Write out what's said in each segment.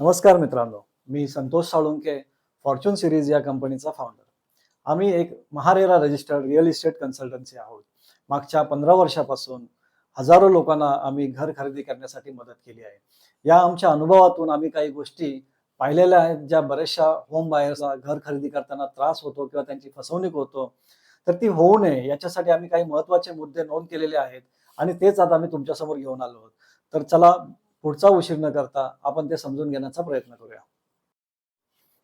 नमस्कार मित्रांनो मी संतोष साळुंके फॉर्च्यून सिरीज या कंपनीचा फाउंडर आम्ही एक MahaRERA registered real estate consultancy आहोत. मागच्या पंधरा वर्षापासून हजारो लोकांना आम्ही घर खरेदी करण्यासाठी मदत केली आहे. या आमच्या अनुभवातून आम्ही काही गोष्टी पाहिलेल्या आहेत ज्या बऱ्याचशा होम बायर्सला घर खरेदी करताना त्रास होतो किंवा त्यांची फसवणूक होतो. तर ती होऊ नये याच्यासाठी आम्ही काही महत्त्वाचे मुद्दे नोंद केलेले आहेत आणि तेच आता आम्ही तुमच्यासमोर घेऊन आलो आहोत. तर चला पुढचा उशीर न करता आपण ते समजून घेण्याचा प्रयत्न करूया.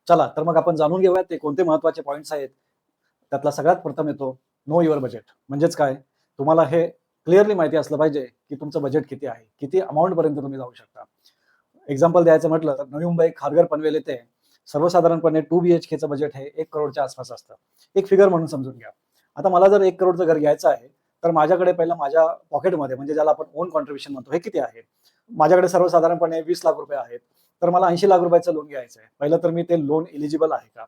चला तर मग आपण जाणून घेऊया ते कोणते महत्त्वाचे पॉईंट्स आहेत. त्यातला सगळ्यात प्रथम येतो नो युअर बजेट म्हणजेच काय? तुम्हाला हे क्लिअरली माहिती असलं पाहिजे की तुमचं बजेट किती आहे. किती अमाऊंट पर्यंत तुम्ही जाऊ शकता. एक्झाम्पल द्यायचं म्हटलं तर नवी मुंबई खारघर पनवेल येथे सर्वसाधारणपणे टू बी एच केचं बजेट हे एक करोडच्या आसपास असतं. एक फिगर म्हणून समजून घ्या. आता मला जर एक करोडचं घर घ्यायचं आहे तर माझ्याकडे पहिलं माझ्या पॉकेटमध्ये म्हणजे ज्याला आपण ओन कॉन्ट्रीब्युशन म्हणतो हे किती आहे? माझ्याकडे सर्वसाधारणपणे वीस लाख रुपये आहेत. तर मला ऐंशी लाख रुपयाचं लोन घ्यायचं आहे. पहिलं तर मी ते लोन एलिजिबल आहे का?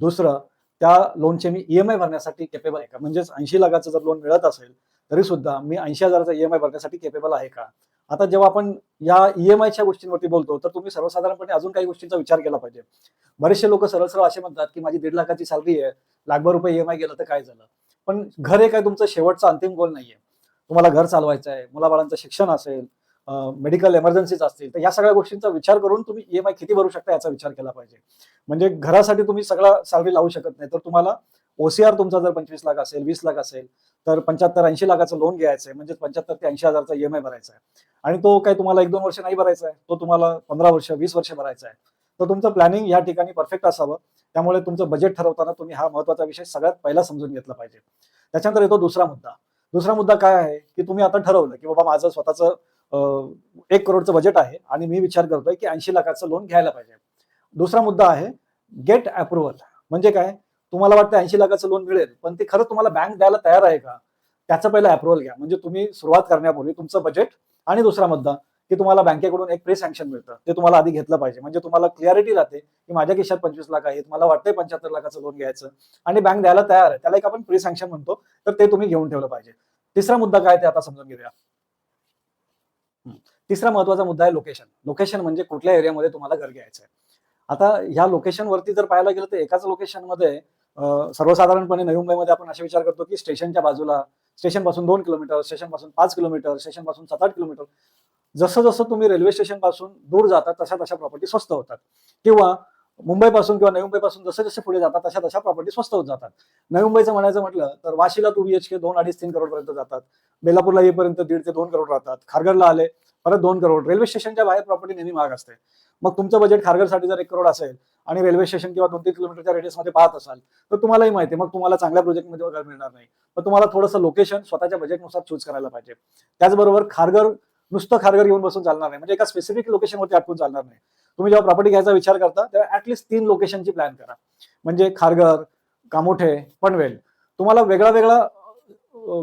दुसरं त्या लोनचे मी ईएमआय भरण्यासाठी केपेबल आहे का? म्हणजेच ऐंशी लाखाचं जर लोन मिळत असेल तरी सुद्धा मी ऐंशी हजाराचा ईएमआय भरण्यासाठी केपेबल आहे का? आता जेव्हा आपण या ईएमआयच्या गोष्टींवरती बोलतो तर तुम्ही सर्वसाधारणपणे अजून काही गोष्टींचा विचार केला पाहिजे. बरेचसे लोक सरळ सरळ असे म्हणतात की माझी दीड लाखाची सॅलरी आहे लाखभर रुपये ईएमआय गेलं तर काय झालं? पण घर हे काय तुमचं शेवटचा अंतिम गोल नाहीये. तुम्हाला घर चालवायचं आहे मुलाबाळांचं शिक्षण असेल मेडिकल एमर्जन्सीज असतील तर या सगळ्या गोष्टींचा विचार करून तुम्ही ईएमआय किती भरू शकता याचा विचार केला पाहिजे. म्हणजे घरासाठी तुम्ही सगळा सॅलरी लावू शकत नाही तर तुम्हाला ओसीआर तुमचा जर पंचवीस लाख असेल वीस लाख असेल तर पंच्याहत्तर ऐंशी लाखाचं लोन घ्यायचं आहे म्हणजे पंच्याहत्तर ते ऐंशी हजारचा आय भरायचा आहे आणि तो काय तुम्हाला एक दोन वर्ष नाही भरायचा आहे तो तुम्हाला पंधरा वर्ष वीस वर्ष भरायचा आहे तर तुमचं प्लॅनिंग या ठिकाणी परफेक्ट असावं. त्यामुळे तुमचं बजेट ठरवताना तुम्ही हा महत्त्वाचा विषय सगळ्यात पहिला समजून घेतला पाहिजे. त्याच्यानंतर येतो दुसरा मुद्दा. दुसरा मुद्दा काय आहे? की तुम्ही आता ठरवलं की बाबा माझं स्वतःचं एक करोडचं बजेट आहे आणि मी विचार करतोय की ऐंशी लाखाचं लोन घ्यायला पाहिजे. दुसरा मुद्दा आहे गेट अप्रुव्हल म्हणजे काय? तुम्हाला वाटतं ऐंशी लाखाचं लोन मिळेल पण ते खरं तुम्हाला बँक द्यायला तयार आहे का? त्याचं पहिलं अप्रुव्हल घ्या. म्हणजे तुम्ही सुरुवात करण्यापूर्वी तुमचं बजेट आणि दुसरा मुद्दा की तुम्हाला बँकेकडून एक प्री सँक्शन मिळतं. ते तुम्हाला आधी घेतलं पाहिजे. म्हणजे तुम्हाला क्लिअरिटी राहते की माझ्या खिशात पंचवीस लाख आहेत मला वाटतंय पंच्याहत्तर लाखाचं लोन घ्यायचं आणि बँक द्यायला तयार आहे. त्याला एक आपण प्री सँक्शन म्हणतो. तर ते तुम्ही घेऊन ठेवलं पाहिजे. तिसरा मुद्दा काय ते आता समजून घेऊया. तिसरा महत्त्वाचा मुद्दा आहे लोकेशन लोकेशन म्हणजे कुठल्या एरियामध्ये तुम्हाला घर घ्यायचं आहे आता ह्या लोकेशन वरती जर पाहायला गेलं तर एकाच लोकेशनमध्ये सर्वसाधारणपणे नवी मुंबईमध्ये आपण असे विचार करतो की स्टेशनच्या बाजूला स्टेशनपासून दोन किलोमीटर स्टेशनपासून पाच किलोमीटर स्टेशनपासून सात आठ किलोमीटर जसं जसं तुम्ही रेल्वे स्टेशनपासून दूर जाता तशा तशा प्रॉपर्टी स्वस्त होतात. किंवा मुंबईपासून किंवा नवी मुंबईपासून जसे जसे पुढे जातात तशा तशा प्रॉपर्टी स्वस्त होत जातात. नवी मुंबईचं म्हणायचं म्हटलं तर वाशीला टू बीएचके दोन अडीच तीन करोड पर्यंत जातात. बेलापूरला येईपर्यंत दीड ते दोन करोड राहतात. खारघरला आले परत दोन करोड. रेल्वे स्टेशनच्या बाहेर प्रॉपर्टी नेहमी महाग असते. मग तुमचं बजेट खारघरसाठी जर एक करोड असेल आणि रेल्वे स्टेशन किंवा दोन तीन किलोमीटरच्या रेडियसमध्ये पाहत असाल तर तुम्हालाही माहिती आहे, मग तुम्हाला चांगल्या प्रोजेक्टमध्ये वगैरे मिळणार नाही. पण तुम्हाला थोडंसं लोकेशन स्वतःच्या बजेटनुसार चूज करायला पाहिजे. त्याचबरोबर खारघर नुसतं खारघर घेऊन बसून चालणार नाही. म्हणजे एका स्पेसिफिक लोकेशनवरती अटकून चालणार नाही. तुम्ही जेव्हा प्रॉपर्टी घ्यायचा विचार करता तेव्हा ऍटलिस्ट तीन लोकेशनची प्लॅन करा. म्हणजे खारघर कामोठे पनवेल. तुम्हाला वेगळा वेगळा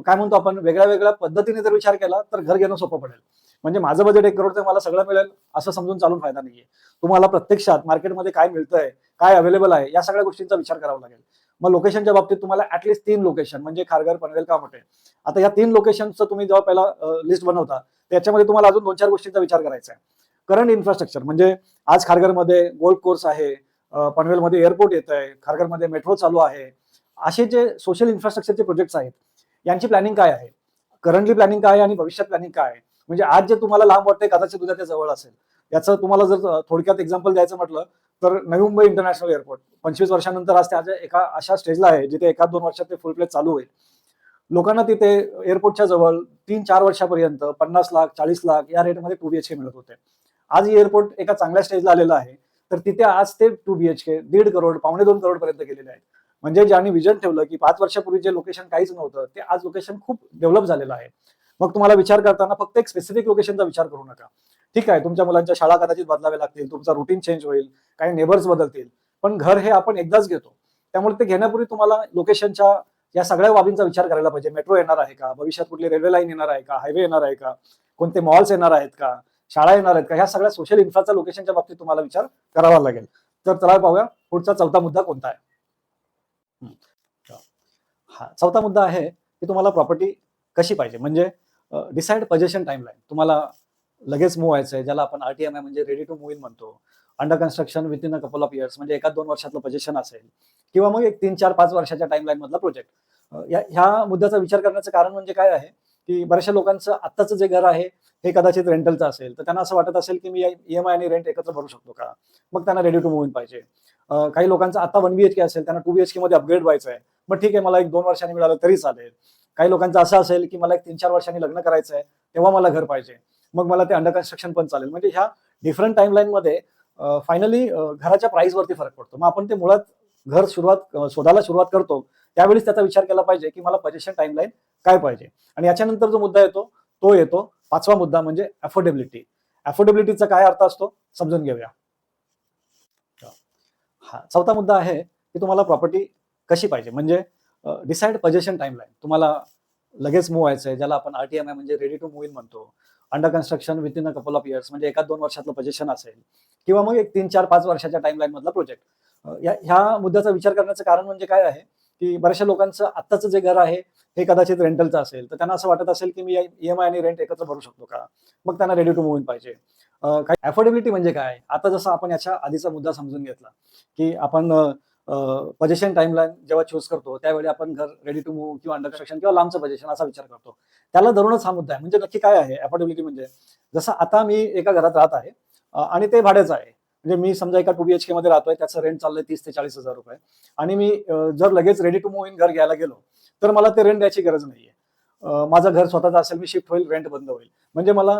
काय म्हणतो आपण वेगळ्या वेगळ्या पद्धतीने जर विचार केला तर घर घेणं सोपं पडेल. म्हणजे माझं बजेट एक करोड मला सगळं मिळेल असं समजून चालून फायदा नाहीये. तुम्हाला प्रत्यक्षात मार्केटमध्ये काय मिळतंय काय अवेलेबल आहे या सगळ्या गोष्टींचा विचार करावा लागेल. मग लोकेशनच्या बाबतीत तुम्हाला ऍटलिस्ट तीन लोकेशन म्हणजे खारघर पनवेल कामोठे. आता या तीन लोकेशनचं तुम्ही जेव्हा पहिला लिस्ट बनवता त्याच्यामध्ये तुम्हाला अजून दोन चार गोष्टींचा विचार करायचा आहे. करंट इन्फ्रास्ट्रक्चर म्हणजे आज खारघरमध्ये गोल्ड कोर्स आहे पनवेलमध्ये एअरपोर्ट येत आहे खारघरमध्ये मेट्रो चालू आहे. असे जे सोशल इन्फ्रास्ट्रक्चरचे प्रोजेक्ट्स आहेत यांची प्लॅनिंग काय आहे? करंटली प्लॅनिंग काय आहे आणि भविष्यात प्लॅनिंग काय आहे? म्हणजे आज जे तुम्हाला लांब वाटते कदाचित उद्या ते जवळ असेल. याचं तुम्हाला जर थोडक्यात एक्झाम्पल द्यायचं म्हटलं तर नवी मुंबई इंटरनॅशनल एअरपोर्ट पंचवीस वर्षानंतर आज त्या एका अशा स्टेजला आहे जिथे एका दोन वर्षात ते फुल प्लेट चालू होईल. लोकांना तिथे एअरपोर्टच्या जवळ तीन चार वर्षापर्यंत पन्नास लाख चाळीस लाख या रेटमध्ये टू बीएचके मिळत होते. आज एअरपोर्ट एका चांगल्या स्टेजला आलेला आहे. तर तिथे आज ते टू बीएचके दीड करोड पावणे दोन करोड पर्यंत गेलेले आहेत. म्हणजे ज्यांनी विजन ठेवलं की पाच वर्षापूर्वी जे लोकेशन काहीच नव्हतं ते आज लोकेशन खूप डेव्हलप झालेलं आहे. मग तुम्हाला विचार करताना फक्त एक स्पेसिफिक लोकेशनचा विचार करू नका. ठीक आहे तुमच्या मुलांच्या शाळा कदाचित बदलाव्या लागतील तुमचा रुटीन चेंज होईल काही नेबर्स बदलतील. पण घर हे आपण एकदाच घेतो. त्यामुळे ते घेण्यापूर्वी तुम्हाला लोकेशनच्या या सगळ्या बाबींचा विचार करायला पाहिजे. मेट्रो येणार आहे का? भविष्यात कुठली रेल्वे लाईन येणार आहे का? हायवे येणार आहे का? कोणते मॉल्स येणार आहेत का? शाळा येणार आहेत का? ह्या सगळ्या सोशल इन्फ्राच्या लोकेशनच्या बाबतीत तुम्हाला विचार करावा लागेल. तर चला पाहूया पुढचा चौथा मुद्दा कोणता आहे? हा चौथा मुद्दा आहे की तुम्हाला प्रॉपर्टी कशी पाहिजे? म्हणजे डिसाईड पजेशन टाइमलाईन तुम्हाला लगेच मूव्ह व्हायचं आहे ज्याला आपण आरटीएमआय म्हणजे रेडी टू मूव्ह इन म्हणतो. Under construction within a couple of years म्हणजे एका दोन वर्षातलं पोझिशन असेल. किंवा मग एक तीन चार पाच वर्षाच्या टाइमलाईन मधला प्रोजेक्ट ह्या मुद्द्याचा विचार करण्याचं कारण म्हणजे काय आहे की बऱ्याचशा लोकांचं आत्ताचं जे घर आहे हे कदाचित रेंटलचं असेल. तर त्यांना असं वाटत असेल की मी ईएमआय आणि रेंट एकत्र भरू शकतो का? मग त्यांना रेडी टू मूव्ह इन पाहिजे. काही लोकांचं आता वन बीएचके असेल त्यांना टू बीएचके मध्ये अपग्रेड व्हायचं आहे मग ठीक आहे मला एक दोन वर्षांनी मिळालं तरी चालेल. काही लोकांचं असं असेल की मला एक तीन चार वर्षांनी लग्न करायचं आहे तेव्हा मला घर पाहिजे. मग मला ते अंडर कन्स्ट्रक्शन पण चालेल. म्हणजे ह्या डिफरंट टाइमलाईन मध्ये फायनली घराच्या प्राईसवरती फरक पडतो. मग आपण ते मुळात घर सुरुवात शोधायला सुरुवात करतो त्यावेळेस त्याचा विचार केला पाहिजे की मला पजेशन टाईमलाईन काय पाहिजे. आणि याच्यानंतर जो मुद्दा येतो तो येतो पाचवा मुद्दा म्हणजे अफोर्डेबिलिटी अफोर्डेबिलिटीचा काय अर्थ असतो? समजून घेऊया. हा चौथा मुद्दा आहे की तुम्हाला प्रॉपर्टी कशी पाहिजे. म्हणजे डिसाईड पजेशन टाईमलाईन तुम्हाला लगेच मूव्ह व्हायचं आहे ज्याला आपण आरटीएमआय म्हणजे रेडी टू मूव्ह इन म्हणतो. Under construction within a couple of years म्हणजे एका दोन वर्षातलं पोझिशन असेल. किंवा मग एक तीन चार पाच वर्षाच्या टाइमलाईन मधला प्रोजेक्ट ह्या मुद्द्याचा विचार करण्याचं कारण म्हणजे काय आहे की बऱ्याचशा लोकांचं आत्ताचं जे घर आहे हे कदाचित रेंटलचं असेल. तर त्यांना असं वाटत असेल की मी ईएमआय आणि रेंट एकत्र भरू शकतो का? मग त्यांना रेडी टू मूव्ह पाहिजे. काही अफोर्डेबिलिटी म्हणजे काय? आता जसं आपण याच्या आधीचा मुद्दा समजून घेतला की आपण पजेशन टाइमलाईन जेव्हा चूज करतो त्यावेळी आपण घर रेडी टू मूव्ह किंवा अंडर कन्स्ट्रक्शन किंवा लांबचं पजेशन असा विचार करतो. त्याला धरूनच हा मुद्दा आहे. म्हणजे नक्की काय आहे? अफोर्डेबिलिटी म्हणजे जसं आता मी एका घरात राहत आहे आणि ते भाड्याचं आहे. म्हणजे मी समजा एका टू बी एच के मध्ये राहतोय त्याचं रेंट चाललंय तीस ते चाळीस हजार रुपये. आणि मी जर लगेच रेडी टू मूव्ह इन घर घ्यायला गेलो तर मला ते रेंट द्यायची गरज नाहीये. माझं घर स्वतःचं असेल मी शिफ्ट होईल रेंट बंद होईल. म्हणजे मला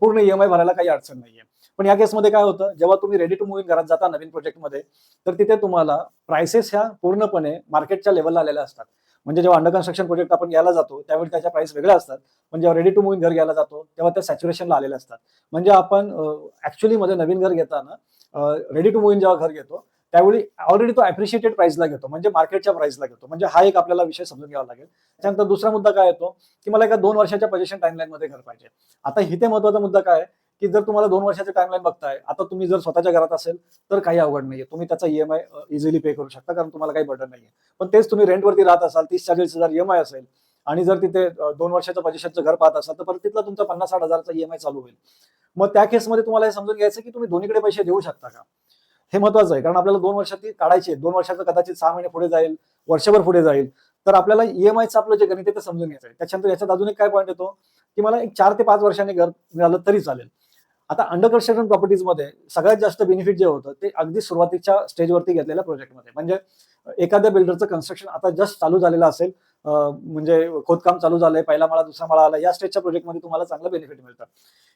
पूर्ण ईएमआय भरायला काही अडचण नाहीये. पण या केसमध्ये काय होतं जेव्हा तुम्ही रेडी टू मुव्हिंग घरात जाता नवीन प्रोजेक्टमध्ये तर तिथे तुम्हाला प्राइसेस ह्या पूर्णपणे मार्केटच्या लेवलला आलेल्या असतात. म्हणजे जेव्हा अंडर कन्स्ट्रक्शन प्रोजेक्ट आपण घ्यायला जातो त्यावेळी त्याच्या प्राइस वेगळ्या असतात. पण जेव्हा रेडी टू मुव्हिंग घर घ्यायला जातो तेव्हा त्या सॅच्युरेशनला आलेल्या असतात. म्हणजे आपण ऍक्च्युली मध्ये नवीन घर घेताना रेडी टू मुव्हिंग जेव्हा घर घेतो त्यावेळी ऑलरेडी तो अप्रिशिएटेड प्राइसला घेतो म्हणजे मार्केटच्या प्राइसला घेतो. म्हणजे हा एक आपल्याला विषय समजून घ्यावा लागेल. त्यानंतर दुसरा मुद्दा काय येतो? की मला एका दोन वर्षाच्या पोझिशन टाइमलाईन मध्ये घर पाहिजे. आता इथे महत्त्वाचा मुद्दा काय? की जर तुम्हाला दोन वर्षाचे टाइमलाईन बघताय आता तुम्ही जर स्वतःच्या घरात असेल तर काही अवघड नाहीये. तुम्ही त्याचा ईएमआय इझिली पे करू शकता कारण तुम्हाला काही बर्डन नाहीये. पण तेच तुम्ही रेंटवरती राहत असाल तीस चाळीस हजार ईएमआय असेल आणि जर तिथे दोन वर्षाच्या पोझिशनचं घर पाहत असाल तर परत तिथला तुमचा पन्नास साठ हजारचा ईएमआय चालू होईल. मग त्या केसमध्ये तुम्हाला हे समजून घ्यायचं की तुम्ही दोन्हीकडे पैसे देऊ शकता का? हे महत्वाचं आहे. कारण आपल्याला दोन वर्षात ती काढायची आहे. दोन वर्षाचं कदाचित सहा महिने पुढे जाईल वर्षभर पुढे जाईल. तर आपल्याला ईएमआयचं आपलं जे गणित आहे ते समजून घ्यायचं आहे. त्याच्यानंतर याच्यात अजून एक काय पॉईंट येतो? की मला एक चार ते पाच वर्षांनी घर मिळालं तरी चालेल. आता अंडर कन्स्ट्रक्शन प्रॉपर्टीजमध्ये सगळ्यात जास्त बेनिफिट जे होतं ते अगदी सुरुवातीच्या स्टेजवरती घेतलेल्या प्रोजेक्टमध्ये म्हणजे एखाद्या बिल्डरचं कन्स्ट्रक्शन आता जस्ट चालू झालेलं असेल म्हणजे खोदकाम चालू झालंय पहिला माळा दुसरा माळा आला या स्टेजच्या प्रोजेक्टमध्ये तुम्हाला चांगलं बेनिफिट मिळतं.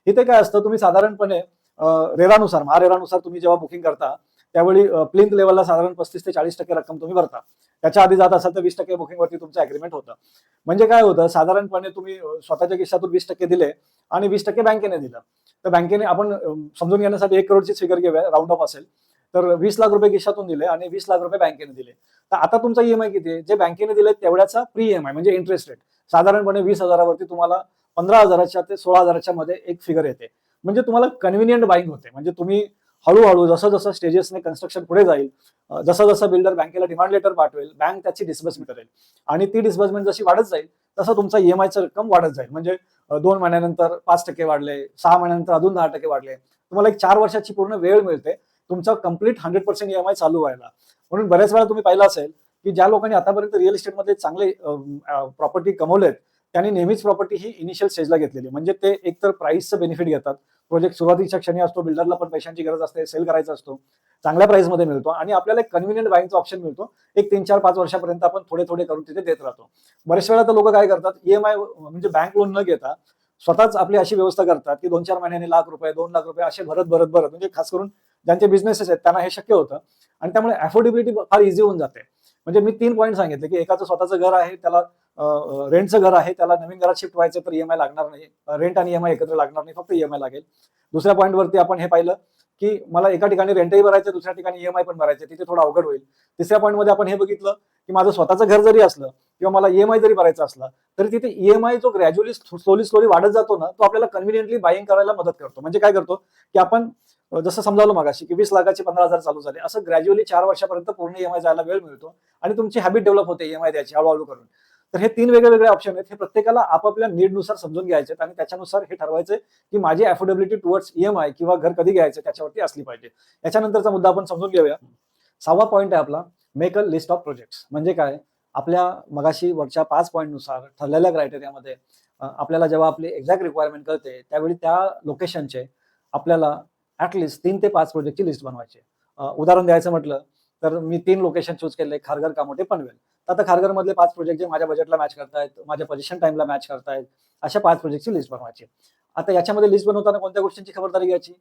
इथे काय असतं? तुम्ही साधारणपणे रेरानुसार महारेरानुसार तुम्ही जेव्हा बुकिंग करता त्यावेळी प्लिंथ लेवलला साधारण पस्तीस ते चाळीस टक्के रक्कम तुम्ही भरता. त्याच्या आधी जात असाल तर वीस टक्के बुकिंगवरती तुमचं अग्रीमेंट होतं. म्हणजे काय होतं साधारणपणे तुम्ही स्वतःच्या खिशातून वीस टक्के दिले आणि वीस टक्के बँकेने दिलं. तर बँकेने आपण समजून घेण्यासाठी एक करोडची फिगर घेऊया राऊंड ऑफ असेल. तर वीस लाख रुपये खिशातून दिले आणि वीस लाख रुपये बँकेने दिले. तर आता तुमचा ईएमआय किती आहे? जे बँकेने दिले तेवढ्याचा प्री ईएमआय म्हणजे इंटरेस्ट रेट साधारणपणे वीस हजारावरती तुम्हाला पंधरा हजाराच्या ते सोळा हजाराच्या मध्ये एक फिगर येते. म्हणजे तुम्हाला कन्व्हिनियंट बाईंग होते. म्हणजे तुम्ही हळूहळू जसं जसं स्टेजेसने कन्स्ट्रक्शन पुढे जाईल अं, जसं जसं बिल्डर बँकेला डिमांड लेटर पाठवेल बँक त्याची डिस्बर्समेंट करेल. आणि ती डिस्बर्समेंट जशी वाढत जाईल तसं तुमचा ईएमआयचं रक्कम वाढत जाईल. म्हणजे दोन महिन्यानंतर पाच टक्के वाढले सहा महिन्यानंतर अजून दहा टक्के वाढले. तुम्हाला एक चार वर्षाची पूर्ण वेळ मिळते तुमचा कंप्लीट हंड्रेड पर्सेंट ईएमआय चालू व्हायला. म्हणून बऱ्याच वेळा तुम्ही पाहिलं असेल की ज्या लोकांनी आतापर्यंत रिअल इस्टेटमध्ये चांगले प्रॉपर्टी कमवलेत त्यांनी नेहमीच प्रॉपर्टी ही इनिशियल स्टेजला घेतलेली म्हणजे ते एकतर प्राईसचं बेनिफिट घेतात. प्रोजेक्ट सुरुवातीच्या क्षणी असतो बिल्डरला पण पैशांची गरज असते सेल करायचा असतो चांगल्या प्राइसमध्ये मिळतो आणि आपल्याला एक कन्व्हिनियंट बाईंगचा ऑप्शन मिळतो. एक तीन चार पाच वर्षापर्यंत आपण थोडे थोडे करून तिथे देत राहतो. बरेच वेळा तर लोक काय करतात ईएमआय म्हणजे बँक लोन न घेता स्वतःच आपली अशी व्यवस्था करतात की दोन चार महिन्याने लाख रुपये दोन लाख रुपये असे भरत भरत भरत. म्हणजे खास करून ज्यांचे बिझनेसेस आहेत त्यांना हे शक्य होतं. आणि त्यामुळे अफोर्डेबिलिटी फार इझी होऊन जाते. म्हणजे मी तीन पॉईंट सांगितले की एकाचं स्वतःचं घर आहे त्याला रेंटचं घर आहे त्याला नवीन घरात शिफ्ट व्हायचं तर ईएमआय लागणार नाही. रेंट आणि ईएमआय एकत्र लागणार नाही फक्त ईएमआय लागेल. दुसऱ्या पॉईंटवरती आपण हे पाहिलं की मला एका ठिकाणी रेंटही भरायचं दुसऱ्या ठिकाणी ईएमआय पण भरायचं तिथे थोडं अवघड होईल. तिसऱ्या पॉईंटमध्ये आपण हे बघितलं की माझं स्वतःचं घर जरी असलं किंवा मला ईएमआय जरी भरायचा असला तरी तिथे ईएमआय जो ग्रॅज्युअली स्लोली स्लोली वाढत जातो ना तो आपल्याला कन्व्हिनियंटली बाईंग करायला मदत करतो. म्हणजे काय करतो की आपण जसं समजावलं मगाशी की वीस लाखाचे पंधरा हजार चालू झाले. असं ग्रॅज्युअली चार वर्षापर्यंत पूर्ण ईएमआय जायला वेळ मिळतो आणि तुमची हॅबिट डेव्हलप होते ईएमआय द्यायची हळूहळू करून. तर हे तीन वेगळे वेगळे ऑप्शन आहेत. हे प्रत्येकाला आपापल्या नीडनुसार समजून घ्यायचे आणि त्याच्यानुसार हे ठरवायचे की माझी अफोर्डेबिलिटी टुवर्ड्स ईएमआय किंवा घर कधी घ्यायचं त्याच्यावरती असली पाहिजे. याच्यानंतरचा मुद्दा आपण समजून घेऊया. सहावा पॉईंट आहे आपला make a list of projects म्हणजे काय? आपल्या मगाशी वरच्या पाच पॉईंटनुसार ठरलेल्या क्रायटेरियामध्ये आपल्याला जेव्हा आपली एक्झॅक्ट रिक्वायरमेंट कळते त्यावेळी त्या लोकेशनचे आपल्याला ॲटलिस्ट तीन ते पाच प्रोजेक्टची लिस्ट बनवायची उदाहरण द्यायचं म्हटलं तर मी तीन लोकेशन चूज केले खारघर कामोटे पनवेल. तर आता खारघरमधले पाच प्रोजेक्ट जे माझ्या बजेटला मॅच करतायत माझ्या पोझिशन टाइमला मॅच करतायत अशा पाच प्रोजेक्टची लिस्ट बनवायची आता याच्यामध्ये लिस्ट बनवताना कोणत्या गोष्टींची खबरदारी घ्यायची?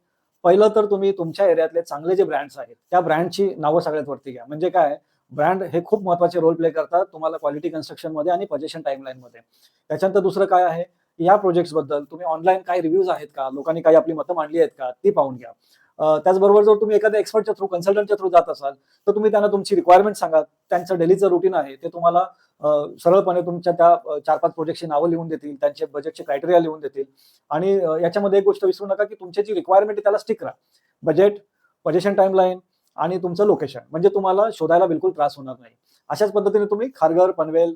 पहिलं तर तुम्ही तुमच्या एरियातले चांगले जे ब्रँड्स आहेत त्या ब्रँडची नावं सगळ्यात वरती घ्या. म्हणजे काय? ब्रँड हे खूप महत्त्वाचे रोल प्ले करतात तुम्हाला क्वालिटी कन्स्ट्रक्शनमध्ये आणि पजेशन टाईमलाईनमध्ये त्याच्यानंतर दुसरं काय आहे? या प्रोजेक्ट्सबद्दल तुम्ही ऑनलाईन काही रिव्ह्यूज आहेत का? लोकांनी काही आपली मतं मांडली आहेत का? ती पाहून घ्या. त्याचबरोबर जर तुम्ही एखाद्या एक्सपर्टच्या थ्रू कन्सल्टंटच्या थ्रू जात असाल तर तुम्ही त्यांना तुमची रिक्वायरमेंट सांगा. त्यांचं डेलीचं रुटीन आहे. ते तुम्हाला सरळपणे तुमच्या त्या चार पाच प्रोजेक्टची नावं लिहून देतील त्यांचे बजेटचे क्रायटेरिया लिहून देतील. आणि याच्यामध्ये एक गोष्ट विसरू नका की तुमची जी रिक्वायरमेंट आहे त्याला स्टिक राहा. बजेट पोझिशन टाईमलाईन आणि तुमचं लोकेशन म्हणजे तुम्हाला शोधायला बिलकुल त्रास होणार नाही. अशाच पद्धतीने तुम्ही खारघर पनवेल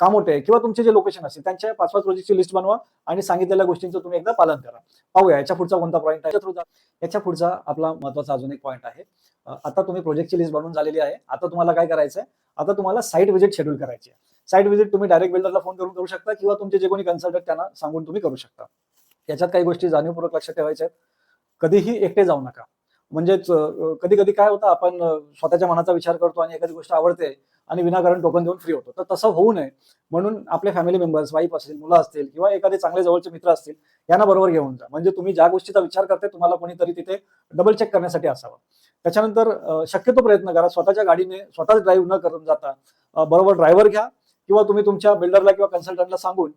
कामोटे किंवा तुमचे जे लोकेशन असेल त्यांच्या पाच पाच प्रोजेक्टची लिस्ट बनवा आणि सांगितलेल्या गोष्टींचं तुम्ही एकदा पालन करा. पाहूया याच्या पुढचा कोणता पॉईंट आहे? थ्रू याच्या पुढचा आपला महत्त्वाचा अजून एक पॉईंट आहे. आता तुम्ही प्रोजेक्टची लिस्ट बनवून झालेली आहे. आता तुम्हाला काय करायचं आहे आता तुम्हाला साईट व्हिजिट शेड्यूल करायची आहे. साईट व्हिजिट तुम्ही डायरेक्ट बिल्डरला फोन करून करू शकता किंवा तुमचे जे कोणी कन्सल्टंट त्यांना सांगून तुम्ही करू शकता. याच्यात काही गोष्टी जाणीवपूर्वक लक्षात ठेवायच्या आहेत. कधीही एकटे जाऊ नका. म्हणजेच कधी कधी काय होतं आपण स्वतःच्या मनाचा विचार करतो आणि एखादी गोष्ट आवडते आणि विनाकारण टोकन देऊन फ्री होतो. तर तसं होऊ नये. म्हणून आपले फॅमिली मेंबर्स वाईफ असतील मुलं असतील किंवा एखादे चांगले जवळचे मित्र असतील यांना बरोबर घेऊन जा. म्हणजे तुम्ही ज्या गोष्टीचा विचार करते तुम्हाला कोणीतरी तिथे डबल चेक करण्यासाठी असावं. त्याच्यानंतर शक्यतो प्रयत्न करा. स्वतःच्या गाडीने स्वतःच ड्राईव्ह न करून जाता बरोबर ड्रायव्हर घ्या किंवा तुम्ही तुमच्या बिल्डरला किंवा कन्सल्टंटला सांगून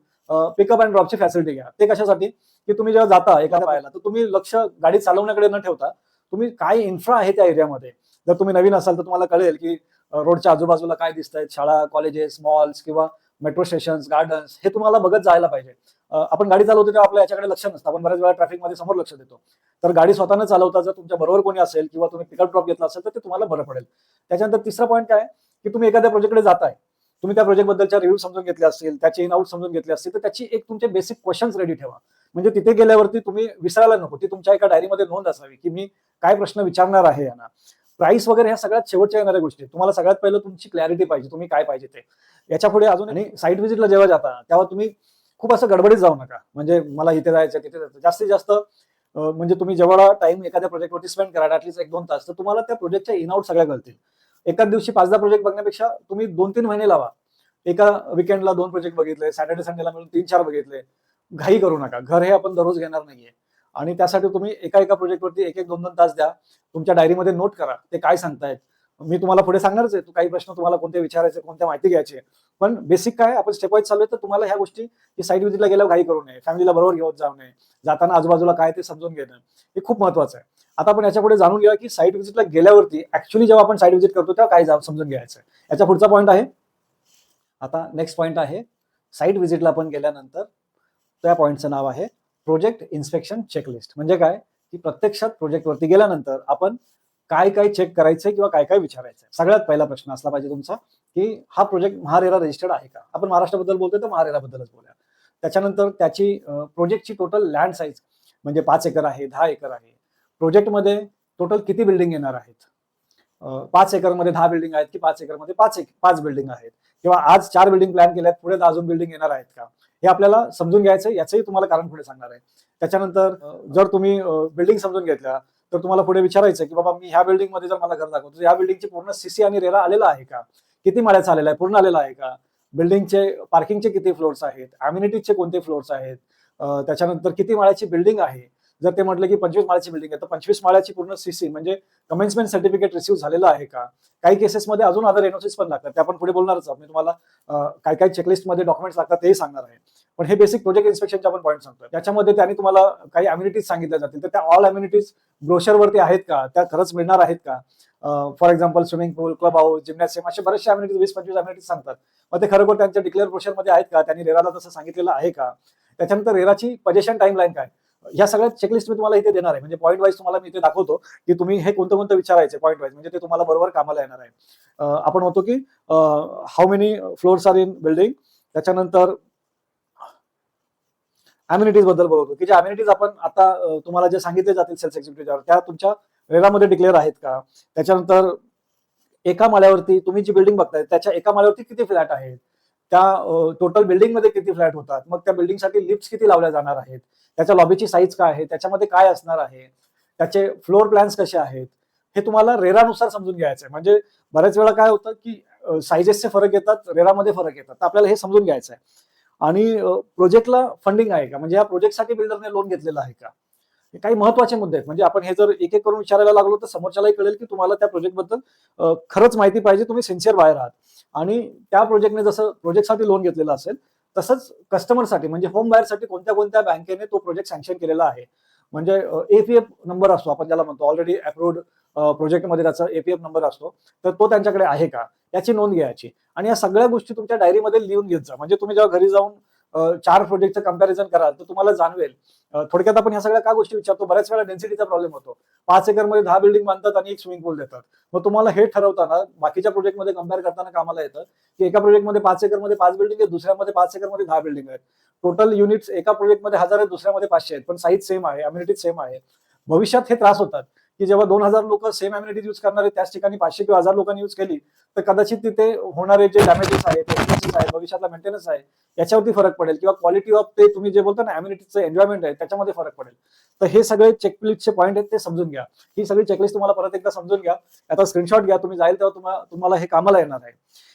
पिकअप अँड ड्रॉपची फॅसिलिटी घ्या. ते कशासाठी? की तुम्ही जेव्हा जाता एखाद्या पायाला तर तुम्ही लक्ष गाडी चालवण्याकडे न ठेवता तुम्ही काय इन्फ्रा आहे त्या एरियामध्ये जर तुम्ही नवीन असाल तर तुम्हाला कळेल की रोडच्या आजूबाजूला काय दिसत आहेत शाळा कॉलेजेस मॉल्स किंवा मेट्रो स्टेशन्स गार्डन्स हे तुम्हाला बघत जायला पाहिजे. आपण गाडी चालवतो तेव्हा आपल्या याच्याकडे लक्ष नसतं. आपण बऱ्याच वेळा ट्रॅफिकमध्ये समोर लक्ष देतो. तर गाडी स्वतःनं चालवता जर तुमच्या बरोबर कोणी असेल किंवा तुम्ही पिकअप ड्रॉप घेतला असेल तर ते तुम्हाला बरं पडेल. त्याच्यानंतर तिसरा पॉईंट काय? की तुम्ही एखाद्या प्रोजेक्टकडे जाताय. तुम्ही त्या प्रोजेक्ट बद्दलच्या रिव्ह्यू समजून घेतले असतील त्याचे इन आउट समजून घेतले असतील तर त्याची एक तुमचे बेसिक क्वेश्चन्स रेडी ठेवा. म्हणजे तिथे गेल्यावरती तुम्ही विसरायला नको. ती तुमच्या एका डायरीमध्ये नोंद असावी की मी काय प्रश्न विचारणार आहे यांना. प्राइस वगैरे ह्या सगळ्यात शेवटच्या येणाऱ्या गोष्टी आहेत. तुम्हाला सगळ्यात पहिलं तुमची क्लॅरिटी पाहिजे तुम्ही काय पाहिजे ते. याच्यापुढे अजून आणि साईट व्हिजिटला जेव्हा जाता तेव्हा तुम्ही खूप असं गडबडीत जाऊ नका. म्हणजे मला इथे जायचं तिथे जायचं. जास्तीत जास्त म्हणजे तुम्ही जेवढा टाइम एखाद्या प्रोजेक्टवरती स्पेंड करा ऍटलीस्ट एक दोन तास तर तुम्हाला त्या प्रोजेक्टच्या इन आउट सगळ्या कळतील. एकाच दिवशी पाच दहा प्रोजेक्ट बघण्यापेक्षा तुम्ही दोन तीन महिने लावा. एका विकेंडला दोन प्रोजेक्ट बघितले सॅटर्डे संडेला मिळून तीन चार बघितले. घाई करू नका. घर हे आपण दररोज घेणार नाहीये. आणि त्यासाठी तुम्ही एका एका प्रोजेक्टवरती एक एक दोन दोन तास द्या. तुमच्या डायरीमध्ये नोट करा. ते काय सांगतायत? मी तुम्हाला पुढे सांगणारच आहे. काही प्रश्न तुम्हाला कोणते विचारायचे कोणत्या माहिती घ्यायची आहे. पण बेसिक काय आपण स्टेप वाईज चालू आहे तर तुम्हाला ह्या गोष्टी की साईड विजिटला गेल्यावर घाई करू नये. फॅमिलीला बरोबर घेऊन जाऊ नये. जाताना आजूबाजूला काय ते समजून घेणं. हे खूप महत्वाचं आहे. आता आपण याच्यापुढे जाणून घेऊया की साईट विजिटला गेल्यावरती ऍक्च्युली जेव्हा आपण साईट विजिट करतो तेव्हा काय समजून घ्यायचं आहे. याचा पुढचा पॉईंट आहे. आता नेक्स्ट पॉईंट आहे. साईट विजिटला आपण गेल्यानंतर त्या पॉईंटचं नाव आहे प्रोजेक्ट इन्स्पेक्शन चेकलिस्ट म्हणजे काय? की प्रत्यक्षात प्रोजेक्टवरती गेल्यानंतर आपण काय काय चेक करायचंय किंवा काय काय विचारायचंय? सगळ्यात पहिला प्रश्न असला पाहिजे तुमचा की हा प्रोजेक्ट महारेरा रजिस्टर्ड आहे का? आपण महाराष्ट्राबद्दल बोलतोय तर महारेराबद्दलच बोलूया. त्याच्यानंतर त्याची प्रोजेक्टची टोटल लँड साईज म्हणजे पाच एकर आहे दहा एकर आहे. प्रोजेक्टमध्ये टोटल किती बिल्डिंग येणार आहेत? पाच एकरमध्ये दहा बिल्डिंग आहेत की पाच एकरमध्ये पाच एक पाच बिल्डिंग आहेत? किंवा आज चार बिल्डिंग प्लॅन केल्यात पुढे अजून बिल्डिंग येणार आहेत का? हे आपल्याला समजून घ्यायचं याचंही तुम्हाला कारण पुढे सांगणार आहे. त्याच्यानंतर अं, जर तुम्ही बिल्डिंग समजून घेतल्या तर तुम्हाला पुढे विचारायचं की बाबा मी ह्या बिल्डिंगमध्ये जर मला घर दाखवतो तर ह्या बिल्डिंगची पूर्ण सीसी आणि रेरा आलेला आहे का? किती माळ्याचा आलेला आहे? पूर्ण आलेला आहे का? बिल्डिंगचे पार्किंगचे किती फ्लोर्स आहेत? अम्युनिटीजचे कोणते फ्लोर्स आहेत? त्याच्यानंतर किती माळ्याची बिल्डिंग आहे? जर ते म्हटलं की पंचवीस माळ्याची बिल्डिंग आहे तर पंचवीस माळ्याची पूर्ण सीसी म्हणजे कमेन्समेंट सर्टिफिकेट रिसिव्ह झालेलं आहे का? काही केसेसमध्ये अजून अदर एनओसीस पण लागतात. ते आपण पुढे बोलणारच आहोत. मी तुम्हाला अं, काय काय चेकलिस्टमध्ये डॉक्युमेंट्स लागतात तेही सांगणार आहे. पण हे बेसिक प्रोजेक्ट इन्स्पेक्शनचे आपण पॉईंट सांगतो त्याच्यामध्ये त्यांनी तुम्हाला काही अम्युनिटीज सांगितल्या जातील. तर त्या ऑल अम्युनिटीज ब्रोशरवरती आहेत का? त्या खरंच मिळणार आहेत का? For example swimming pool club house gymnasium असे बरेचसे अम्युनिटीज वीस पंचवीस अम्युनिटीज सांगतात. मग ते खरोखर त्यांच्या डिक्लेअर ब्रोशरमध्ये आहेत का? त्यांनी रेराला तसं सांगितलेलं आहे का? त्याच्यानंतर रेराची पजेशन टाइमलाईन काय? ह्या सगळ्या चेकलिस्ट मी तुम्हाला इथे देणार आहे. म्हणजे पॉईंट वाईज तुम्हाला मी इथे दाखवतो की तुम्ही हे कोणतं कोणतं विचारायचे पॉईंट वाईज म्हणजे ते तुम्हाला बरोबर कामाला येणार आहे. आपण होतो की how many floors are in building त्याच्यानंतर अम्युनिटीजबद्दल बोलतो की जे अम्युनिटीज आपण आता तुम्हाला जे सांगितले जातील सेल्स एक्झिक्युटिव्ह त्या तुमच्या वेगामध्ये डिक्लेअर आहेत का? त्याच्यानंतर एका माळ्यावरती तुम्ही जी बिल्डिंग बघताय त्याच्या एका माळ्यावरती किती फ्लॅट आहेत? त्या टोटल बिल्डिंगमध्ये किती फ्लॅट होतात? मग त्या बिल्डिंगसाठी लिफ्ट किती लावल्या जाणार आहेत? त्याच्या लॉबीची साईज काय आहे? त्याच्यामध्ये काय असणार आहे? त्याचे फ्लोअर प्लॅन्स कसे आहेत? हे तुम्हाला रेरानुसार समजून घ्यायचं आहे म्हणजे बऱ्याच वेळा काय होतं की साईजेसचे फरक येतात रेरामध्ये फरक येतात. तर आपल्याला हे समजून घ्यायचं आहे आणि प्रोजेक्टला फंडिंग आहे का? म्हणजे या प्रोजेक्टसाठी बिल्डरने लोन घेतलेलं आहे का? हे काही महत्त्वाचे मुद्दे आहेत. म्हणजे आपण हे जर एक एक करून विचारायला लागलो तर समोरच्यालाही कळेल की तुम्हाला त्या प्रोजेक्टबद्दल खरंच माहिती पाहिजे. तुम्ही सिन्सिअर बाहेर आहात. आणि त्या प्रोजेक्टने जसं प्रोजेक्टसाठी लोन घेतलेलं असेल तसंच कस्टमरसाठी म्हणजे होम बायरसाठी कोणत्या कोणत्या बँकेने तो प्रोजेक्ट सँक्शन केलेला आहे. म्हणजे एपीएफ नंबर असतो आपण ज्याला म्हणतो. ऑलरेडी अप्रूव्ड प्रोजेक्टमध्ये त्याचा एपीएफ नंबर असतो. तर तो त्यांच्याकडे आहे का? याची नोंद घ्यायची. आणि या सगळ्या गोष्टी तुमच्या डायरीमध्ये लिहून घेत जा. म्हणजे तुम्ही जेव्हा घरी जाऊन चार प्रोजेक्टचं कंपॅरिझन कराल तर तुम्हाला जाणवेल. थोडक्यात आपण या सगळ्या का गोष्टी विचारतो? बऱ्याच वेळा डेन्सिटीचा प्रॉब्लेम होतो. पाच एकरमध्ये दहा बिल्डिंग बांधतात आणि एक स्विमिंग पूल देतात. मग तुम्हाला हे ठरवताना बाकीच्या प्रोजेक्टमध्ये कंपेअर करताना कामाला येतं की एका प्रोजेक्टमध्ये पाच एकरमध्ये पाच बिल्डिंग आहेत दुसऱ्यामध्ये पाच एकरमध्ये दहा बिल्डिंग आहेत. टोटल युनिट्स एका प्रोजेक्टमध्ये हजार आहेत दुसऱ्यामध्ये पाचशे आहेत. पण साईज सेम आहे अम्युनिटी सेम आहे. भविष्यात हे त्रास होतात. की जेव्हा दोन हजार लोक सेम अम्युनिटीज यूज करणारे त्याच ठिकाणी पाचशे किंवा हजार लोकांनी यूज केली तर कदाचित तिथे होणारे जे डॅमेजेस आहेत आहे भविष्यातला मेंटेनन्स आहे याच्यावरती फरक पडेल. किंवा क्वालिटी ऑफ ते तुम्ही जे बोलता ना अम्युनिटीचं एन्जॉयमेंट आहे त्याच्यामध्ये फरक पडेल. तर हे सगळे चेकलिस्टचे पॉईंट आहेत ते समजून घ्या. ही सगळी चेकलिस्ट तुम्हाला परत एकदा समजून घ्या. आता स्क्रीनशॉट घ्या तुम्ही जाईल तेव्हा तुम्हाला तुम्हाला हे कामाला येणार आहे.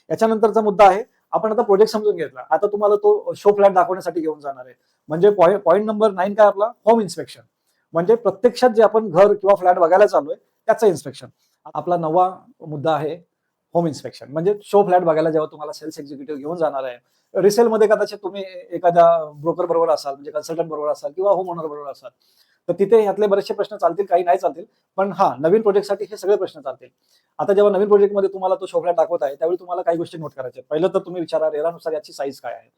याच्यानंतरचा मुद्दा आहे आपण आता प्रोजेक्ट समजून घेतला. आता तुम्हाला तो शो फ्लॅट दाखवण्यासाठी घेऊन जाणार आहे. म्हणजे पॉईंट नंबर नाईन काय आपला? होम इन्स्पेक्शन म्हणजे प्रत्यक्षात जे आपण घर किंवा फ्लॅट बघायला चाललोय त्याचं इन्स्पेक्शन आपला नवा मुद्दा आहे होम इन्स्पेक्शन म्हणजे शो फ्लॅट बघायला जेव्हा तुम्हाला सेल्स एक्झिक्युटिव्ह घेऊन जाणार आहे रिसेलमध्ये कदाचित तुम्ही एखाद्या ब्रोकर बरोबर असाल म्हणजे कन्सल्टंट बरोबर असाल किंवा होम ओनर बरोबर असाल तर तिथे यातले बरेचसे प्रश्न चालतील काही नाही चालतील पण हा नवीन प्रोजेक्टसाठी हे सगळे प्रश्न चालतील. आता जेव्हा नवीन प्रोजेक्टमध्ये तुम्हाला तो शो फ्लॅट दाखवत आहे त्यावेळी तुम्हाला काही गोष्टी नोट करायच्या पहिलं तर तुम्ही विचारा रेरानुसार याची साईज काय आहे.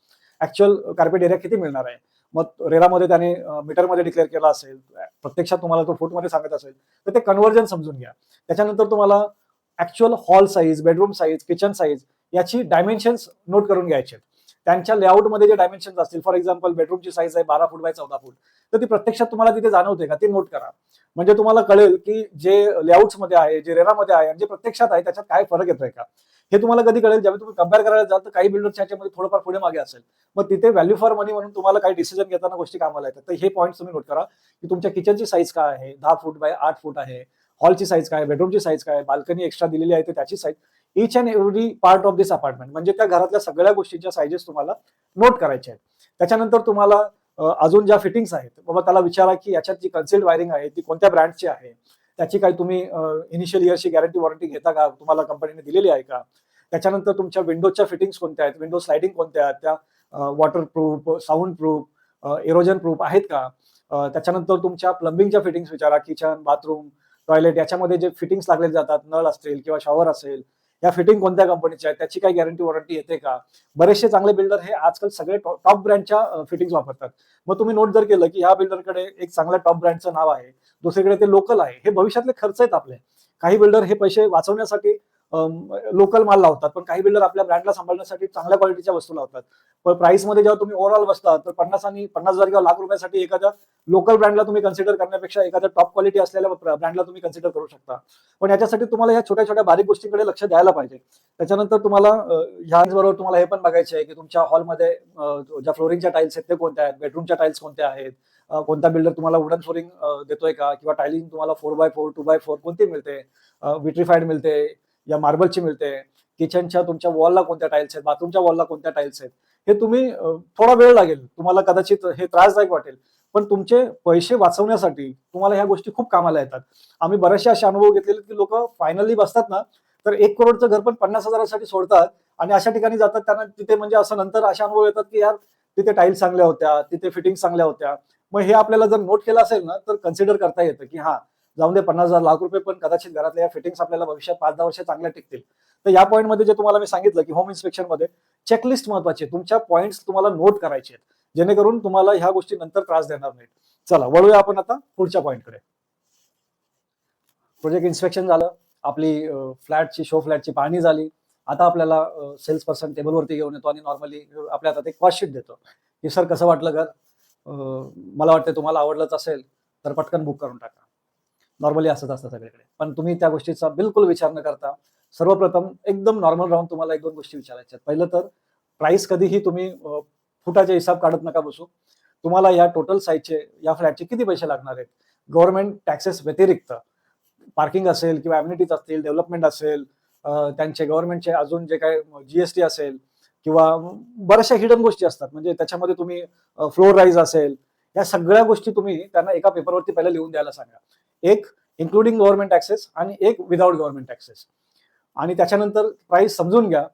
ऍक्च्युअल कार्पेट एरिया किती मिळणार आहे मग रेरामध्ये त्याने मीटरमध्ये डिक्लेअर केला असेल प्रत्यक्षात तुम्हाला तो फूटमध्ये सांगत असेल तर ते कन्व्हर्जन समजून घ्या त्याच्यानंतर तुम्हाला actual hall size bedroom size kitchen size याची डायमेन्शन्स नोट करून घ्यायचे आहेत. त्यांच्या लेआउटमध्ये जे डायमेन्शन्स असतील फॉर एक्झाम्पल बेडरूमची साईज आहे बारा फूट बाय चौदा फूट तर ती प्रत्यक्षात तुम्हाला तिथे जाणवते का? ते नोट करा. म्हणजे तुम्हाला कळेल की जे लेआउट्समध्ये आहे जे रेरामध्ये आहे आणि जे प्रत्यक्षात आहे त्याच्यात काय फरक येतोय का? हे तुम्हाला कधी कळेल? ज्यावेळी तुम्ही कंपेअर करायला जाल तर काही बिल्डरच्या ह्याच्यामध्ये थोडंफार पुढे मागे असेल. मग तिथे व्हॅल्यू फॉर मनी म्हणून तुम्हाला काही डिसिजन घेताना गोष्टी कामाला येतात. तर हे पॉईंट तुम्ही नोट करा की तुमच्या किचनची साईज काय आहे? दहा फूट बाय आठ फूट आहे. हॉलची साईज काय बेडरूमची साईज काय बाल्कनी एक्स्ट्रा दिलेली आहे तर त्याची size each and every part of this apartment म्हणजे त्या घरातल्या सगळ्या गोष्टींच्या सायजेस तुम्हाला नोट करायच्या आहेत. त्याच्यानंतर तुम्हाला अजून ज्या फिटिंग्स आहेत बाबा त्याला विचारा की याच्यात जी कन्सिल्ड वायरिंग आहे ती कोणत्या ब्रँडची आहे? त्याची काही तुम्ही इनिशियल इयरची गॅरंटी वॉरंटी घेता का? तुम्हाला कंपनीने दिलेली आहे का? त्याच्यानंतर तुमच्या विंडोजच्या फिटिंग्स कोणत्या आहेत? विंडो स्लायडिंग कोणत्या आहेत? त्या water proof sound proof erosion proof आहेत का? त्याच्यानंतर तुमच्या प्लंबिंगच्या फिटिंग्स विचारा किचन बाथरूम टॉयलेट याच्यामध्ये जे फिटिंग्स लागले जातात नळ असतील किंवा शॉवर असेल या फिटिंग कोणत्या कंपनीच्या आहेत? त्याची काही गॅरंटी वॉरंटी येते का? बरेचसे चांगले बिल्डर हे आजकाल सगळे टॉप ब्रँडच्या फिटिंग्स वापरतात. मग तुम्ही नोट जर केलं की ह्या बिल्डरकडे एक चांगल्या टॉप ब्रँडचं नाव आहे दुसरीकडे ते लोकल आहे हे भविष्यातले खर्च आहेत आपले. काही बिल्डर हे पैसे वाचवण्यासाठी लोकल माल लावतात पण काही बिल्डर आपल्या ब्रँडला सांभाळण्यासाठी चांगल्या क्वालिटीच्या वस्तू लावतात. पण प्राइसमध्ये जेव्हा तुम्ही ओव्हरऑल बसता तर पन्नास आणि पन्नास हजार किंवा लाख रुपयासाठी एखाद्या लोकल ब्रँडला तुम्ही कन्सिडर करण्यापेक्षा एखाद्या टॉप क्वालिटी असलेल्या ब्रँडला तुम्ही कन्सिडर करू शकता. पण याच्यासाठी तुम्हाला या छोट्या छोट्या बारीक गोष्टींकडे लक्ष द्यायला पाहिजे. त्याच्यानंतर तुम्हाला ह्याचबरोबर बरोबर तुम्हाला हे पण बघायचे आहे की तुमच्या हॉलमध्ये ज्या फ्लोरिंगच्या टाईल्स आहेत ते कोणत्या आहेत? बेडरूमच्या टाईल्स कोणत्या आहेत? कोणता बिल्डर तुम्हाला वुडन फ्लोरिंग देतोय का? किंवा टायलिंग तुम्हाला four by four two by four कोणती मिळते? विट्रीफाईड मिळते या मार्बलची मिळते. किचनच्या तुमच्या वॉलला कोणत्या टाईल्स आहेत? बाथरूमच्या वॉलला कोणत्या टाईल्स आहेत? हे तुम्ही थोडा वेळ लागेल. तुम्हाला कदाचित हे त्रासदायक वाटेल. पण तुमचे पैसे वाचवण्यासाठी तुम्हाला ह्या गोष्टी खूप कामाला येतात. आम्ही बरेचसे असे अनुभव घेतलेले की लोक फायनली बसतात ना तर एक करोडचं घर पण पन्नास हजारासाठी सोडतात आणि अशा ठिकाणी जातात त्यांना तिथे म्हणजे असं नंतर असे अनुभव येतात की यार तिथे टाईल्स चांगल्या होत्या तिथे फिटिंग चांगल्या होत्या. मग हे आपल्याला जर नोट केलं असेल ना तर कन्सिडर करता येतं की हा जाऊन दे पन्नास हजार लाख रुपये पण कदाचित घरातल्या या फिटिंग्स आपल्याला भविष्यात पाच दहा वर्ष चांगल्या टिकतील. तर या पॉईंटमध्ये जे तुम्हाला मी सांगितलं की होम इन्स्पेक्शनमध्ये चेकलिस्ट महत्वाची आहे. तुमच्या पॉईंट्स तुम्हाला नोट करायचे आहेत. जेणेकरून तुम्हाला ह्या गोष्टी नंतर त्रास देणार नाहीत. चला वळूया आपण आता पुढच्या पॉईंटकडे प्रोजेक्ट इन्स्पेक्शन झालं. आपली फ्लॅटची शो फ्लॅटची पाहणी झाली. आता आपल्याला सेल्स पर्सन टेबलवरती घेऊन येतो आणि नॉर्मली आपल्या हातात एक कॉस्टशीट देतो. की सर कसं वाटलं घर? मला वाटतं तुम्हाला आवडलंच असेल तर पटकन बुक करून टाका. नॉर्मली असंच असतं सगळीकडे. पण तुम्ही त्या गोष्टीचा बिलकुल विचार न करता सर्वप्रथम एकदम नॉर्मल राहून तुम्हाला एक दोन गोष्टी विचारायच्या आहेत. पहिलं तर प्राइस कधीही तुम्ही अं, फुटाचे हिसाब काढत नका बसू. तुम्हाला या टोटल साईजचे या फ्लॅटचे किती पैसे लागणार आहेत? गव्हर्नमेंट टॅक्सेस व्यतिरिक्त पार्किंग असेल किंवा ॲम्युनिटीज असतील डेव्हलपमेंट असेल त्यांचे गव्हर्नमेंटचे अजून जे काय जीएसटी असेल किंवा बऱ्याचशा हिडन गोष्टी असतात. म्हणजे त्याच्यामध्ये तुम्ही फ्लोर राईज असेल या सगळ्या गोष्टी तुम्ही त्यांना एका पेपरवरती पहिला लिहून द्यायला सांगा. एक इन्क्लुडिंग गव्हर्नमेंट टॅक्सेस आणि एक विदाउट गव्हर्नमेंट टॅक्सेस आणि त्याच्यानंतर प्राइस समजून घ्या.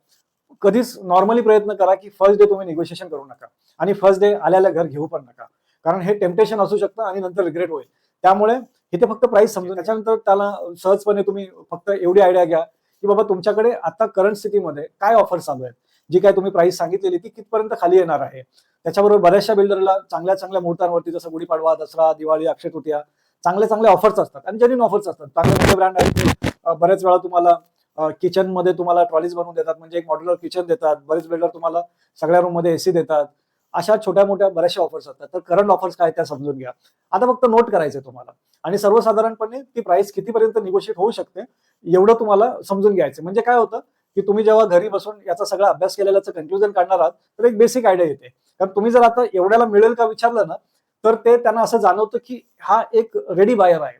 कधीच नॉर्मली प्रयत्न करा की फर्स्ट डे तुम्ही निगोशिएशन करू नका. आणि फर्स्ट डे आल्याला घर घेऊ पण नका. कारण हे टेम्पटेशन असू शकतं आणि नंतर रिग्रेट होईल. त्यामुळे इथे फक्त प्राइस समजून त्याच्यानंतर त्याला सहजपणे तुम्ही फक्त एवढी आयडिया घ्या की बाबा तुमच्याकडे आता करंट स्थितीमध्ये काय ऑफर चालू आहेत? जी काय तुम्ही प्राइस सांगितलेली ती कितपर्यंत खाली येणार आहे? त्याच्याबरोबर बऱ्याचशा बिल्डरला चांगल्या चांगल्या मुहूर्तांवरती जसं गुढीपाडवा दसरा दिवाळी अक्षय तृतीया चांगले चांगले ऑफर्स असतात. आणि जेन्युन ऑफर्स असतात. चांगले चांगले ब्रँड आहेत. बऱ्याच वेळा तुम्हाला किचनमध्ये तुम्हाला ट्रॉलीज बनवून देतात म्हणजे एक मॉड्युलर किचन देतात बरेच बिल्डर तुम्हाला सगळ्या रूममध्ये एसी देतात अशा छोट्या मोठ्या बऱ्याचशा ऑफर्स असतात. तर करंट ऑफर्स काय त्या समजून घ्या. आता फक्त नोट करायचं तुम्हाला. आणि सर्वसाधारणपणे ती प्राइस कितीपर्यंत निगोशिएट होऊ शकते एवढं तुम्हाला समजून घ्यायचं म्हणजे काय होतं की तुम्ही जेव्हा घरी बसून याचा सगळा अभ्यास केलेल्याचं कन्क्लुजन काढणार आहात तर एक बेसिक आयडिया येते. कारण तुम्ही जर आता एवढ्याला मिळेल का विचारलं ना तर ते त्यांना असं जाणवतं की हा एक रेडी बायर आहे.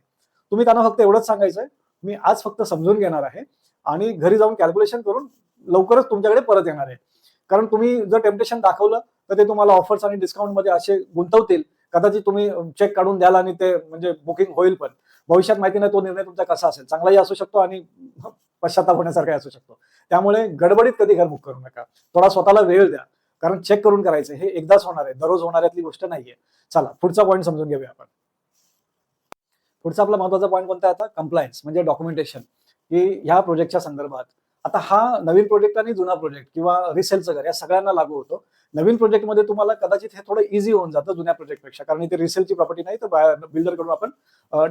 तुम्ही त्यांना फक्त एवढंच सांगायचंय. मी आज फक्त समजून घेणार आहे. आणि घरी जाऊन कॅल्क्युलेशन करून लवकरच तुमच्याकडे परत येणार आहे. कारण तुम्ही जर टेम्पटेशन दाखवलं तर ते तुम्हाला ऑफर्स आणि डिस्काउंटमध्ये असे गुंतवतील. कदाचित तुम्ही चेक काढून द्याल आणि ते म्हणजे बुकिंग होईल पण. भविष्यात माहिती नाही तो निर्णय तुमचा कसा असेल. चांगलाही असू शकतो आणि पश्चाताप होण्यासारखाही असू शकतो. त्यामुळे गडबडीत कधी घर बुक करू नका. थोडा स्वतःला वेळ द्या. कारण चेक करून करायचं हे एकदाच होणार आहे. दररोज होणाऱ्यातली गोष्ट नाहीये. चला पुढचा पॉईंट समजून घेऊया आपण. पुढचा आपला महत्त्वाचा पॉईंट कोणता आहे आता? कंप्लायन्स म्हणजे डॉक्युमेंटेशन की ह्या प्रोजेक्टच्या संदर्भात. आता हा नवीन प्रोजेक्ट आणि जुना प्रोजेक्ट किंवा रिसेलचं घर या सगळ्यांना लागू होतो. नवीन प्रोजेक्टमध्ये तुम्हाला कदाचित हे थोडं इझी होऊन जातं जुन्या प्रोजेक्टपेक्षा कारण इथे रिसेलची प्रॉपर्टी नाही तर बिल्डरकडून आपण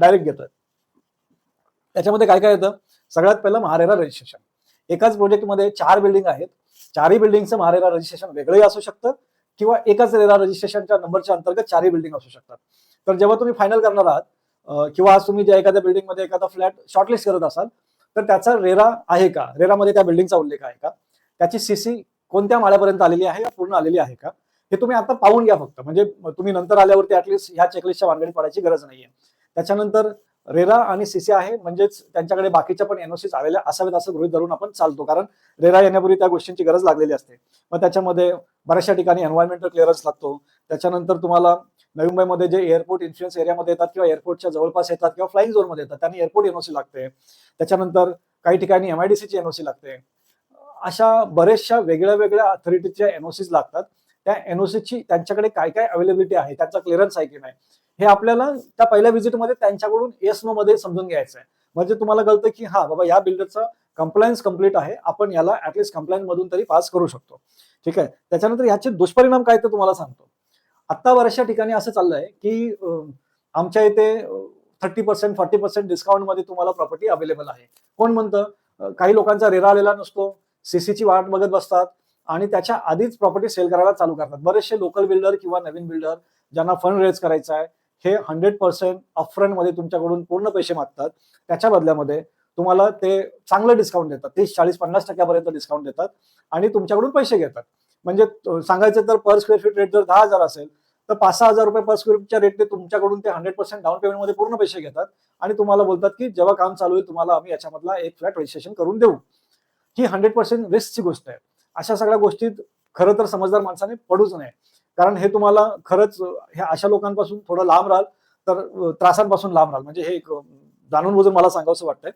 डायरेक्ट घेतोय. त्याच्यामध्ये काय काय येतं? सगळ्यात पहिलं महारेरा रजिस्ट्रेशन एकाच प्रोजेक्टमध्ये चार बिल्डिंग आहेत. चारही बिल्डिंगचं महारेरा रजिस्ट्रेशन वेगळंही असू शकतं किंवा एकाच रेरा रजिस्ट्रेशनच्या नंबरच्या अंतर्गत चारही बिल्डिंग असू शकतात. तर जेव्हा तुम्ही फायनल करणार आहात किंवा आज तुम्ही ज्या एखाद्या बिल्डिंगमध्ये एखादा फ्लॅट शॉर्टलिस्ट करत असाल तर त्याचा रेरा आहे का? रेरामध्ये त्या बिल्डिंगचा उल्लेख आहे का? त्याची सीसी कोणत्या माळ्यापर्यंत आलेली आहे? या पूर्ण आलेली आहे का? हे तुम्ही आता पाहून घ्या फक्त. म्हणजे तुम्ही नंतर आल्यावरती ऍटलिस्ट ह्या चेकलिस्टच्या भानगडीत पडायची गरज नाहीये. त्याच्यानंतर रेरा आणि सीसी आहे म्हणजेच त्यांच्याकडे बाकीच्या पण एनओसीज आलेल्या असावेत असं गृहित धरून आपण चालतो. कारण रेरा येण्यापूर्वी त्या गोष्टींची गरज लागलेली असते. मग त्याच्यामध्ये बऱ्याचशा ठिकाणी एन्व्हायरमेंटल क्लिअरन्स लागतो. त्याच्यानंतर तुम्हाला नवी मुंबईमध्ये जे एअरपोर्ट इन्फ्लुएन्स एरियामध्ये येतात किंवा एअरपोर्टच्या जवळपास येतात किंवा फ्लाईंग झोनमध्ये येतात त्यांनी एअरपोर्ट एनओसी लागते. त्याच्यानंतर काही ठिकाणी एमआयडीसीची एनओसी लागते. अशा बऱ्याचशा वेगळ्या वेगळ्या अथॉरिटीच्या एनओसीज लागतात. त्या एनओसीची त्यांच्याकडे काय काय अवेलेबिलिटी आहे त्यांचा क्लिअरन्स आहे की नाही हे आपल्याला त्या पहिल्या व्हिजिटमध्ये त्यांच्याकडून येस नो मध्ये समजून घ्यायचं आहे. म्हणजे तुम्हाला कळतं की हा बाबा या बिल्डरचा कंप्लायन्स कंप्लीट आहे आपण याला ऍटलिस्ट कम्प्लायन्स मधून तरी पास करू शकतो. ठीक आहे? त्याच्यानंतर याचे दुष्परिणाम काय ते तुम्हाला सांगतो. आता बऱ्याचशा ठिकाणी असं चाललंय की आमच्या इथे थर्टी पर्सेंट फॉर्टी पर्सेंट डिस्काउंटमध्ये तुम्हाला प्रॉपर्टी अवेलेबल आहे. कोण म्हणतं? काही लोकांचा रेरा आलेला नसतो सीसीची वाट बघत बसतात आणि त्याच्या आधीच प्रॉपर्टी सेल करायला चालू करतात. बरेचसे लोकल बिल्डर किंवा नवीन बिल्डर ज्यांना फंड रेज करायचा आहे हे हंड्रेड पर्सेंट अपफ्रंटमध्ये तुमच्याकडून पूर्ण पैसे मागतात. त्याच्या बदल्यामध्ये तुम्हाला ते चांगलं डिस्काउंट देतात. तीस चाळीस पन्नास टक्क्यापर्यंत डिस्काउंट देतात आणि तुमच्याकडून पैसे घेतात. म्हणजे सांगायचं तर पर स्क्वेअर फीट रेट जर दहा हजार असेल तर पाच सहा हजार रुपये पर स्क्वेअर फीटच्या रेटने तुमच्याकडून ते हंड्रेड पर्सेंट डाऊन पेमेंटमध्ये पूर्ण पैसे घेतात. आणि तुम्हाला बोलतात की जेव्हा काम चालू आहे तुम्हाला आम्ही याच्यामधला एक फ्लॅट रजिस्ट्रेशन करून देऊ. ही हंड्रेड पर्सेंट वेस्टची गोष्ट आहे. अशा सगळ्या गोष्टीत खरं तर समजदार माणसाने पडूच नये. कारण हे तुम्हाला खरंच हे अशा लोकांपासून थोडं लांब राहाल तर त्रासांपासून लांब राहाल. म्हणजे हे एक जाणून बुजून मला सांगावंसं वाटतंय.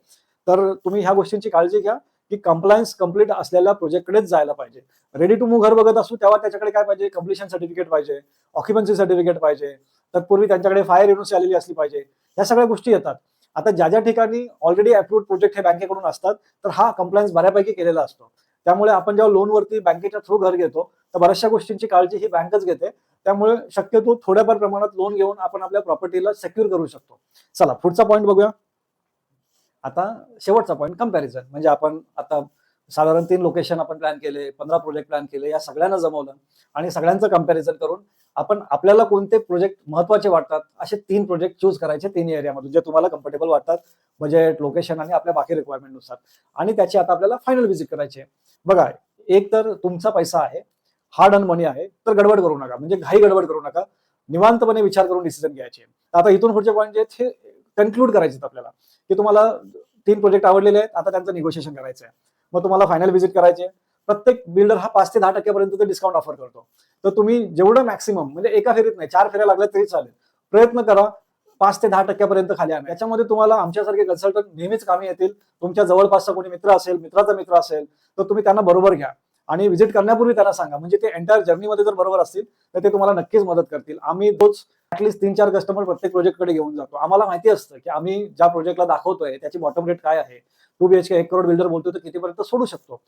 तर तुम्ही ह्या गोष्टींची काळजी घ्या. की कंप्लायन्स कंप्लीट असलेल्या प्रोजेक्टकडेच जायला पाहिजे. रेडी टू मूव्ह घर बघत असू तेव्हा त्याच्याकडे काय पाहिजे? कम्प्लिशन सर्टिफिकेट पाहिजे. ऑक्युपन्सी सर्टिफिकेट पाहिजे. तत्पूर्वी त्यांच्याकडे फायर युनिव्हर्सिटी आलेली असली पाहिजे. या सगळ्या गोष्टी येतात. आता ज्या ज्या ठिकाणी ऑलरेडी अप्रूव्ड प्रोजेक्ट हे बँकेकडून असतात तर हा कंप्लायन्स बऱ्यापैकी केलेला असतो. त्यामुळे आपण जेव्हा लोनवरती बँकेच्या थ्रू घर घेतो तर बऱ्याचशा गोष्टींची काळजी ही बँकच घेते. त्यामुळे शक्यतो थोड्याफार प्रमाणात लोन घेऊन आपण आपल्या प्रॉपर्टीला सेक्युर करू शकतो. चला पुढचा पॉईंट बघूया. आता शेवटचा पॉईंट कंपॅरिझन म्हणजे आपण आता साधारण तीन लोकेशन आपण प्लॅन केले पंधरा प्रोजेक्ट प्लॅन केले या सगळ्यांना जमवलं आणि सगळ्यांचं कंपॅरिझन करून आपण आपल्याला कोणते प्रोजेक्ट महत्त्वाचे वाटतात असे तीन प्रोजेक्ट चूज करायचे तीन एरियामधून जे तुम्हाला कम्फर्टेबल वाटतात बजेट लोकेशन आणि आपल्या बाकी रिक्वायरमेंटनुसार आणि त्याची आता आपल्याला फायनल व्हिजिट करायची आहे. बघा एक तर तुमचा पैसा आहे हार्ड अन मनी आहे तर गडबड करू नका. म्हणजे घाई गडबड करू नका. निवांतपणे विचार करून डिसिजन घ्यायचे. आता इथून पुढचे पॉईंट जे हे कन्क्लूड करायचे आपल्याला. की तुम्हाला तीन प्रोजेक्ट आवडलेले आहेत आता त्यांचं निगोशिएशन करायचं आहे. मग तुम्हाला फायनल व्हिजिट करायचे आहे. प्रत्येक बिल्डर हा पाच ते दहा टक्क्यापर्यंत डिस्काउंट ऑफर करतो. तर तुम्ही जेवढं मॅक्सिमम म्हणजे एका फेरीत नाही चार फेऱ्या लागल्या तरी चालेल. प्रयत्न करा पाच ते दहा टक्क्यापर्यंत खाली आणा. याच्यामध्ये तुम्हाला आमच्यासारखे कन्सल्टंट नेहमीच कामी येतील. तुमच्या जवळपासचा कोणी मित्र असेल मित्राचा मित्र असेल तर तुम्ही त्यांना बरोबर घ्या. आणि व्हिजिट करण्यापूर्वी त्यांना सांगा. म्हणजे ते एंटायर जर्नीमध्ये जर बरोबर असतील तर ते तुम्हाला नक्कीच मदत करतील. आम्ही रोज ऍटलीस्ट तीन चार कस्टमर प्रत्येक प्रोजेक्टकडे घेऊन जातो. आम्हाला माहिती असतं की आम्ही ज्या प्रोजेक्टला दाखवतोय त्याची बॉटम रेट काय आहे? टू बी एच के एक करोड बिल्डर बोलतो तर कितीपर्यंत सोडू शकतो?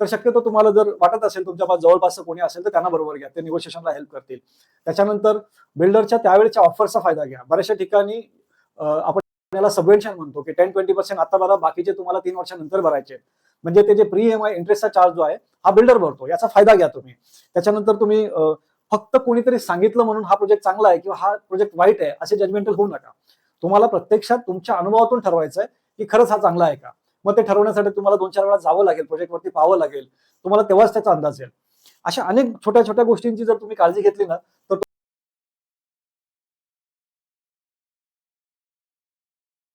तर शक्यतो तुम्हाला जर वाटत असेल तुमच्या पास जवळपास कोणी असेल तर त्यांना बरोबर घ्या. ते निगोशिएशनला हेल्प करतील. त्याच्यानंतर बिल्डरच्या त्यावेळेच्या ऑफरचा फायदा घ्या. बऱ्याचशा ठिकाणी आपण याला सबवेन्शन म्हणतो की टेन ट्वेंटी पर्सेंट आता भरा बाकीचे तुम्हाला तीन वर्षानंतर भरायचे आहेत. म्हणजे ते जे प्री एम आय इंटरेस्टचा चार्ज जो आहे हा बिल्डर भरतो. याचा फायदा घ्या तुम्ही. त्याच्यानंतर तुम्ही फक्त कोणीतरी सांगितलं म्हणून हा प्रोजेक्ट चांगला आहे किंवा हा प्रोजेक्ट वाईट आहे असे जजमेंटल होऊ नका. तुम्हाला प्रत्यक्षात तुमच्या अनुभवातून ठरवायचं आहे की खरंच हा चांगला आहे का? मग ते ठरवण्यासाठी तुम्हाला दोन चार वेळा जावं लागेल प्रोजेक्टवरती पाहावं लागेल. तुम्हाला तेव्हाच त्याचा अंदाज येईल. अशा अनेक छोट्या छोट्या गोष्टींची जर तुम्ही काळजी घेतली ना तर